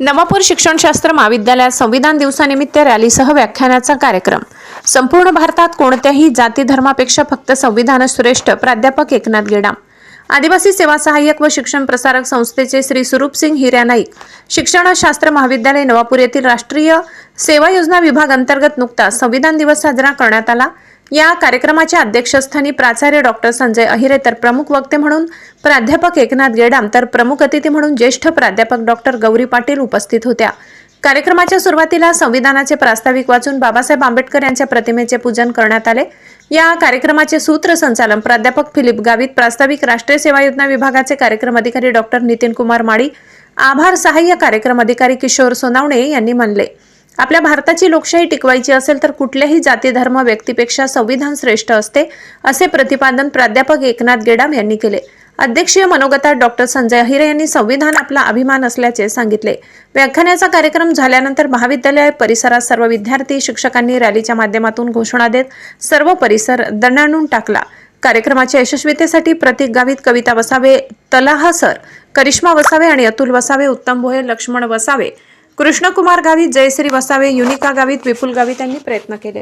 नवापूर शिक्षणशास्त्र महाविद्यालयात संविधान दिवसानिमित्त रॅलीसह व्याख्यानाचा कार्यक्रम. संपूर्ण भारतात कोणत्याही जाती धर्मापेक्षा फक्त संविधान श्रेष्ठ प्राध्यापक एकनाथ गेडाम. आदिवासी सेवा सहाय्यक व शिक्षण प्रसारक संस्थेचे श्री स्वरूपसिंग हिऱ्या नाईक. शिक्षणशास्त्र महाविद्यालय नवापूर येथील राष्ट्रीय सेवा योजना विभाग अंतर्गत नुकताच संविधान दिवस साजरा करण्यात आला. या कार्यक्रमाच्या अध्यक्षस्थानी प्राचार्य डॉक्टर संजय अहिरे तर प्रमुख वक्ते म्हणून प्राध्यापक एकनाथ गेडाम तर प्रमुख अतिथी म्हणून ज्येष्ठ प्राध्यापक डॉक्टर गौरी पाटील उपस्थित होत्या. कार्यक्रमाच्या सुरुवातीला संविधानाचे प्रास्ताविक वाचून बाबासाहेब आंबेडकर यांच्या प्रतिमेचे पूजन करण्यात आले. या कार्यक्रमाचे सूत्रसंचालन प्राध्यापक फिलिप गावित प्रास्ताविक राष्ट्रीय सेवा योजना विभागाचे कार्यक्रम अधिकारी डॉक्टर नितीन कुमार माळी आभार सहाय्य कार्यक्रम अधिकारी किशोर सोनावणे यांनी म्हणले आपल्या भारताची लोकशाही टिकवायची असेल तर कुठल्याही जाती धर्म व्यक्तीपेक्षा संविधान श्रेष्ठ असते असे प्रतिपादन प्राध्यापक एकनाथ गेडाम यांनी केले. अध्यक्षीय मनोगतात डॉक्टर संजय अहिरे यांनी संविधान आपला अभिमान असल्याचे सांगितले. व्याख्यानाचा कार्यक्रम झाल्यानंतर महाविद्यालय परिसरात सर्व विद्यार्थी शिक्षकांनी रॅलीच्या माध्यमातून घोषणा देत सर्व परिसर दणाणून टाकला. कार्यक्रमाच्या यशस्वीतेसाठी प्रतीक गावित कविता वसावे तलाह सर करिश्मा वसावे आणि अतुल वसावे उत्तम भोये लक्ष्मण वसावे कृष्णकुमार गावित जयश्री वसावे युनिका गावित विपुल गावित यांनी प्रयत्न केले.